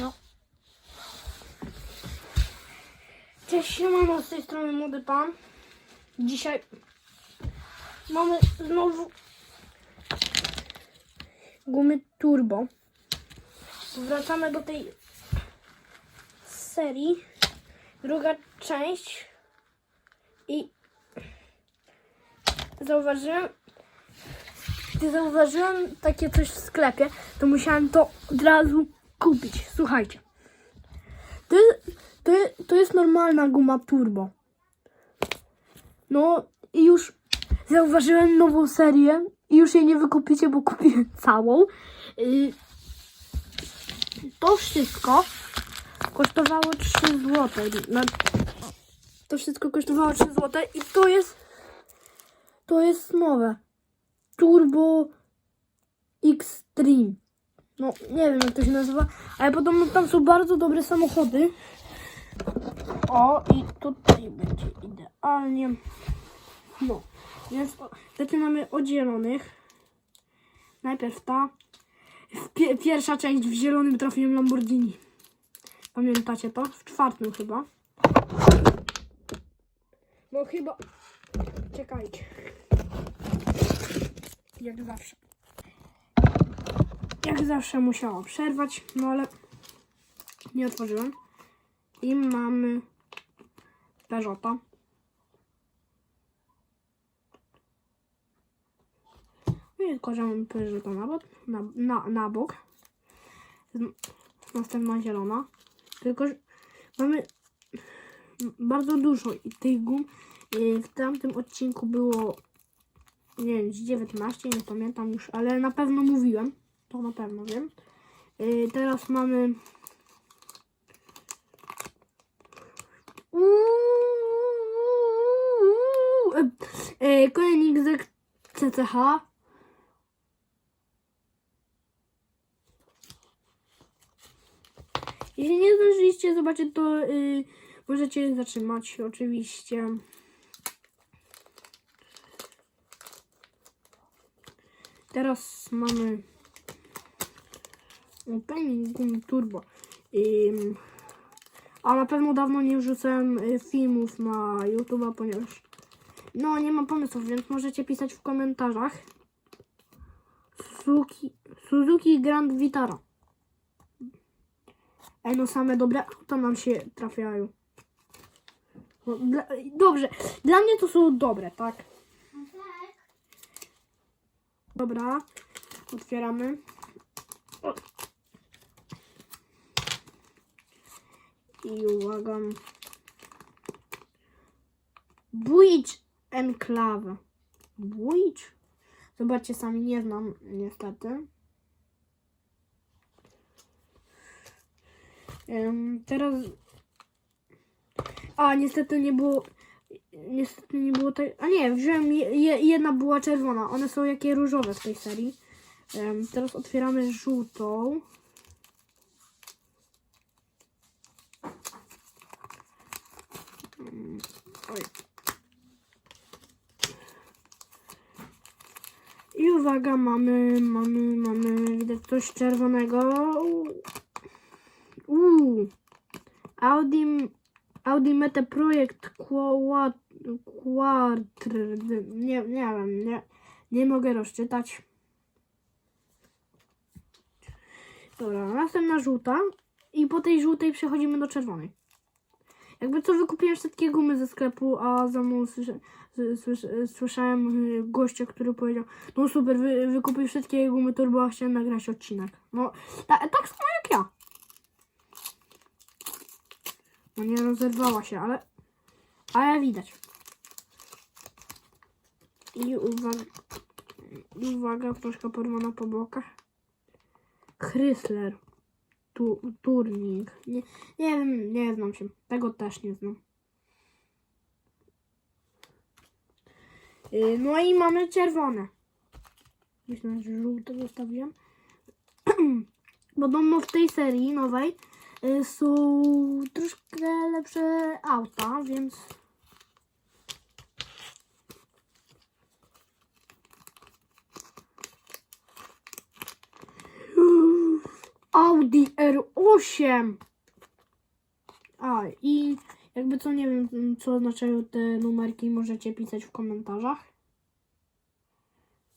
No. Cześć, siemano, z tej strony Młody Pan. Dzisiaj mamy znowu gumy turbo. Wracamy do tej serii. Druga część. I zauważyłem, gdy zauważyłem takie coś w sklepie, to musiałem to od razu kupić. Słuchajcie. To, to, to jest normalna guma turbo. No i już zauważyłem nową serię i już jej nie wykupicie, bo kupiłem całą. Y, To wszystko kosztowało 3 zł. To wszystko kosztowało 3 zł i to jest to jest nowe. Turbo Extreme. No, nie wiem jak to się nazywa, ale podobno tam są bardzo dobre samochody. O, i tutaj będzie idealnie. No, więc zaczynamy od zielonych. Najpierw ta. Pie- pierwsza część w zielonym trafiłem Lamborghini. Pamiętacie to? W czwartym chyba. No chyba. Czekajcie. Jak zawsze. Jak zawsze musiało przerwać, no ale nie otworzyłem. I mamy Peugeota. No i tylko, że mamy Peugeota na bok. Na, na, na bok. Następna zielona. Tylko, że mamy bardzo dużo tych gum. W tamtym odcinku było nie wiem, z 19, nie pamiętam już, ale na pewno mówiłem. To na pewno wiem. Yy, teraz mamy. Yy, Koenigsegg CCH. Jeśli nie zdążyliście zobaczyć, to yy, możecie zatrzymać oczywiście. Teraz mamy Opening Turbo. Ym, a na pewno dawno nie wrzucałem y, filmów na YouTube'a, ponieważ no nie mam pomysłów, więc możecie pisać w komentarzach. Suzuki, Suzuki Grand Vitara. Ej, no same dobre auta nam się trafiają. No, dobrze, dla mnie to są dobre, tak? Dobra, otwieramy. O. I uwaga. Bridge Enclave. Bridge? Zobaczcie sami, nie znam niestety. Em, teraz... A, niestety nie było... Niestety nie było tej... A nie, wziąłem... Je, je- jedna była czerwona. One są jakie różowe w tej serii. Em, teraz otwieramy żółtą. Mm, Oj. I uwaga, mamy, mamy, mamy, widać coś czerwonego. Uuu. Audi, Audi Mete Projekt Quattr, nie, nie wiem, nie, nie mogę rozczytać. Dobra, następna żółta i po tej żółtej przechodzimy do czerwonej. Jakby co wykupiłem wszystkie gumy ze sklepu, a za mną słysza, s- słys- słyszałem y, gościa, który powiedział no super, wy, wykupił wszystkie gumy turbo, a chciałem nagrać odcinek. No, ta, tak samo jak ja. No nie rozerwała się, ale ale widać. I uwaga, i uwaga, troszkę porwana po bokach. Chrysler. Tu, turning. Nie, nie wiem, nie znam się. Tego też nie znam. Yy, No i mamy czerwone. Myślę, że żółte zostawiłem. Podobno w tej serii nowej y, są troszkę lepsze auta, więc Audi R8. A i jakby co nie wiem, co oznaczają te numerki, możecie pisać w komentarzach.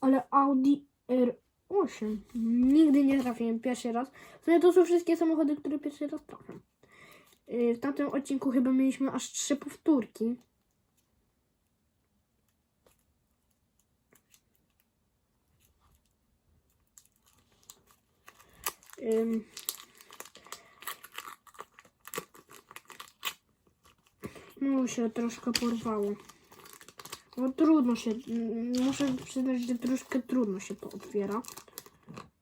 Ale Audi R8. Nigdy nie trafiłem pierwszy raz. W sumie to są wszystkie samochody, które pierwszy raz trafiam. Yy, W tamtym odcinku chyba mieliśmy aż trzy powtórki. Ym. No się troszkę porwało. No trudno się, muszę przyznać, że troszkę trudno się to otwiera.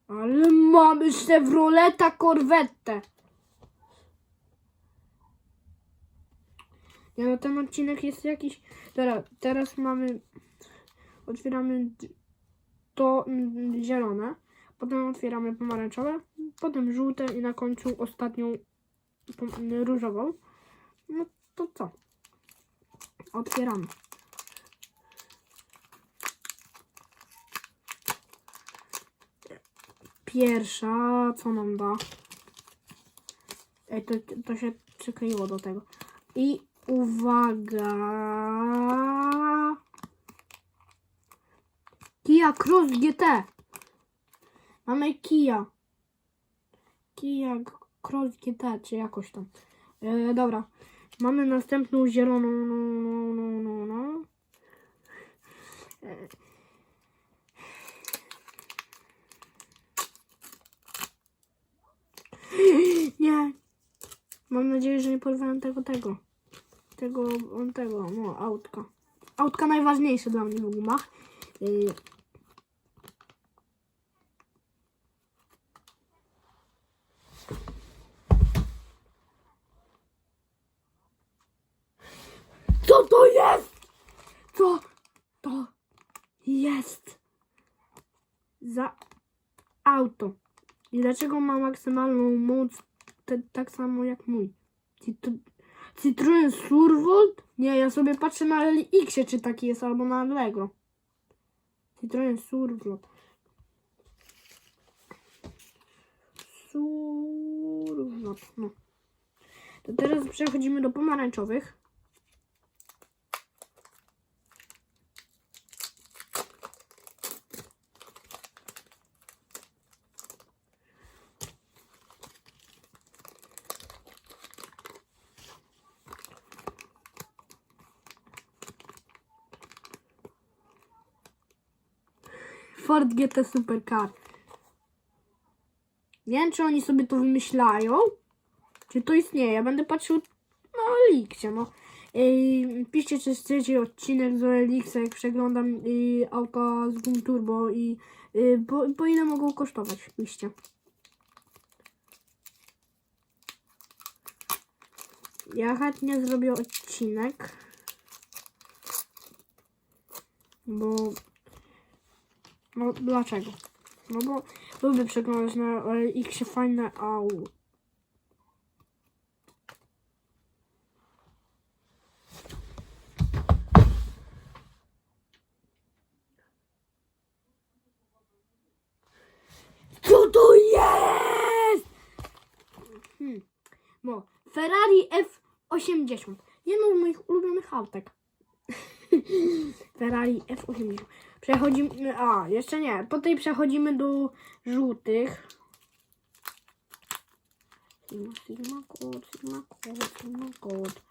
Ale mamy Chevroleta Corvette. Nie no, ten odcinek jest jakiś... Teraz, teraz mamy... Otwieramy to zielone, potem otwieramy pomarańczowe, potem żółte i na końcu ostatnią różową. No to co? Otwieramy. Pierwsza, co nam da? Ej, to, to się przykleiło do tego. I uwaga. Kia Cross GT. Mamy Kia. Kia Cross GT, czy jakoś tam. E, dobra. Mamy następną zieloną. No, no, no, no, no. E, Nie. Mam nadzieję, że nie porwałem tego, tego. Tego, on tego, no, autka. Autka najważniejsze dla mnie w gumach. Yy. Co to jest? Co to jest? Za auto. Dlaczego ma maksymalną moc te, tak samo jak mój? Citru- Citroen Survolt? Nie, ja sobie patrzę na LX, czy taki jest, albo na Allegro. Citroen Survolt. Survolt, no. To teraz przechodzimy do pomarańczowych. Ford GT Supercar. Nie wiem, czy oni sobie to wymyślają, czy to istnieje. Ja będę patrzył na Elixie, no. Piszcie, czy chcecie odcinek z Elixa, jak przeglądam auta z Boom Turbo i y, po, po ile mogą kosztować, piszcie. Ja chętnie zrobię odcinek, bo no dlaczego? No bo lubię przeglądać na X fajne au. Co to jest? Hmm. No, Ferrari F80. Jedno z moich ulubionych autek. Ferrari F80. Przechodzimy. A, jeszcze nie. Po tej przechodzimy do żółtych. Sigma, Sigma, kod, Sigma, kod, Sigma, kod.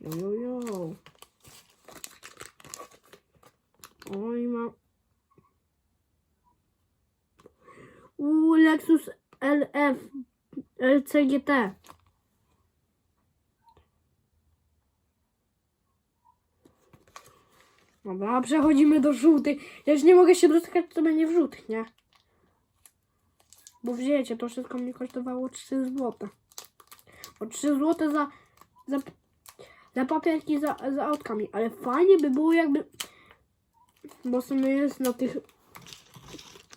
Jo, jo, jo. Oj, ma. U Lexus LF LCGT. Dobra, przechodzimy do żółtych. Ja już nie mogę się doczekać, co będzie w żółtych, nie? Bo wiecie, to wszystko mnie kosztowało 3 zł. O 3 zł za, za, za papierki za, za autkami. Ale fajnie by było jakby... Bo w sumie jest na tych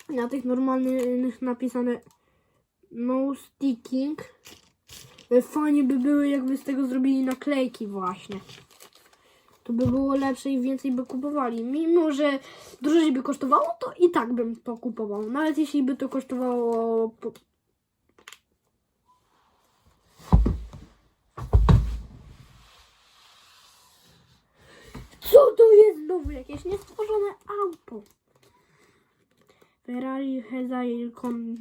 na tych normalnych napisane no sticking. Fajnie by były jakby z tego zrobili naklejki właśnie. To by było lepsze i więcej by kupowali. Mimo, że drożej by kosztowało, to i tak bym to kupował. Nawet jeśli by to kosztowało... po- Co to jest znowu jakieś niestworzone auto? Ferrari con,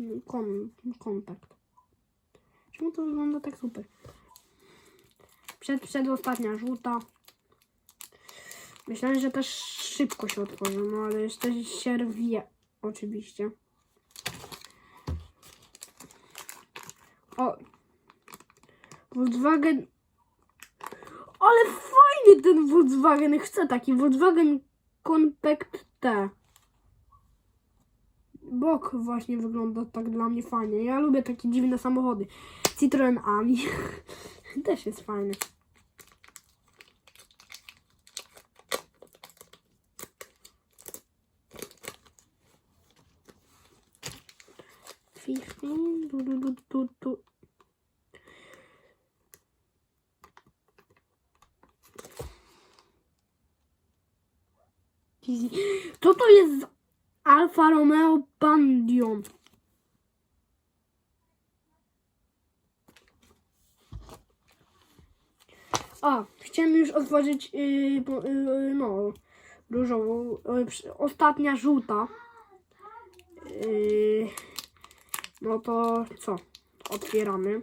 Contact. Czemu to wygląda tak super? Przed, przedostatnia żółta. Myślałem, że też szybko się otworzy, no ale jeszcze się rwie. Oczywiście. O! Volkswagen. Ale fajny ten Volkswagen. Chcę taki Volkswagen Compact T. Bok właśnie wygląda tak dla mnie fajnie. Ja lubię takie dziwne samochody. Citroen Ami też jest fajny. Du, du, du, du, du. Co to jest Alfa Romeo Bandion? A, chciałem już otworzyć yy, yy, no, różową, yy, ostatnia żółta. Yy, no to co? Otwieramy.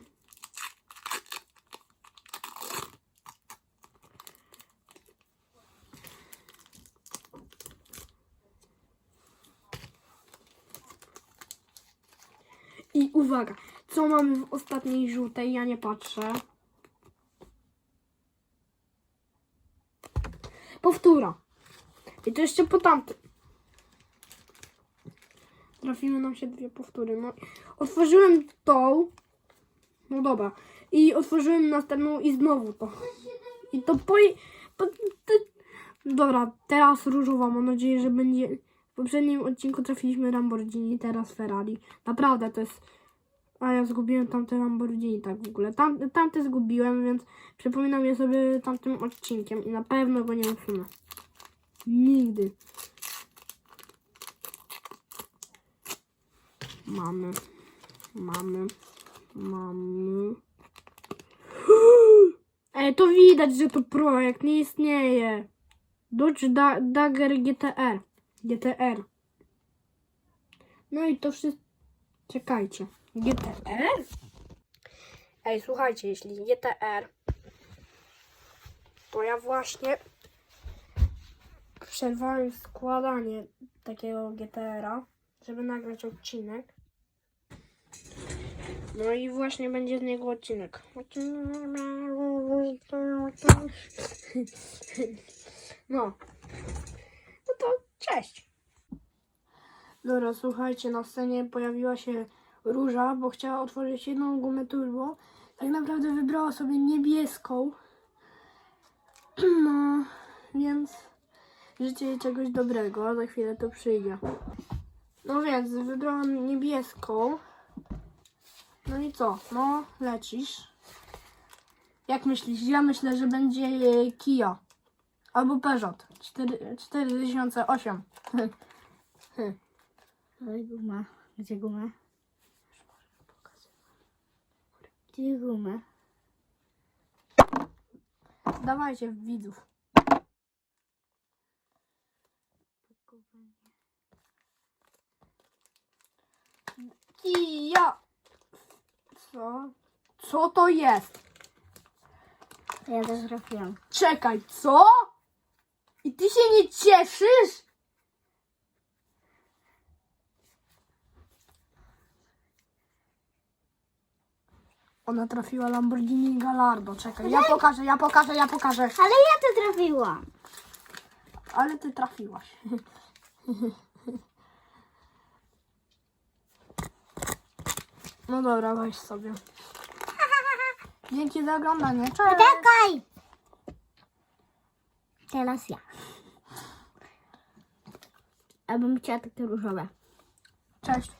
I uwaga, co mamy w ostatniej żółtej? Ja nie patrzę. Powtóra. I to jeszcze po tamtym. Trafiły nam się dwie powtóry. No, otworzyłem tą. No dobra. I otworzyłem następną i znowu to. I to po... po. Dobra, teraz różowa. Mam nadzieję, że będzie... W poprzednim odcinku trafiliśmy Lamborghini, teraz Ferrari. Naprawdę to jest... A ja zgubiłem tamte Lamborghini tak w ogóle. Tam, tamte zgubiłem, więc przypominam je sobie tamtym odcinkiem i na pewno go nie usunę. Nigdy. Mamy. Mamy. Mamy. Ej, to widać, że to projekt nie istnieje. Dodge da Dagger GTR. GTR. No i to wszystko. Czekajcie. GTR? Ej, słuchajcie, jeśli GTR, to ja właśnie przerwałem składanie takiego GTR-a, żeby nagrać odcinek. No i właśnie będzie z niego odcinek. No. No to cześć. Dobra, słuchajcie, na scenie pojawiła się Róża, bo chciała otworzyć jedną gumę turbo. Tak naprawdę wybrała sobie niebieską. No, więc życzę jej czegoś dobrego, za chwilę to przyjdzie. No więc wybrałam niebieską. No i co? No, lecisz. Jak myślisz? Ja myślę, że będzie e, Kia. Albo Peugeot. 4, 4008. Oj, guma. Gdzie guma? Gdzie guma? Dawajcie widzów. Kia! Co? Co to jest? Ja też trafiłam. Czekaj, co? I ty się nie cieszysz? Ona trafiła Lamborghini Gallardo. Czekaj, ja pokażę, ja pokażę, ja pokażę. Ale ja to trafiłam. Ale ty trafiłaś. No dobra, weź sobie. Dzięki za oglądanie. Cześć! Czekaj! Teraz ja. Ja bym chciała takie różowe. Cześć.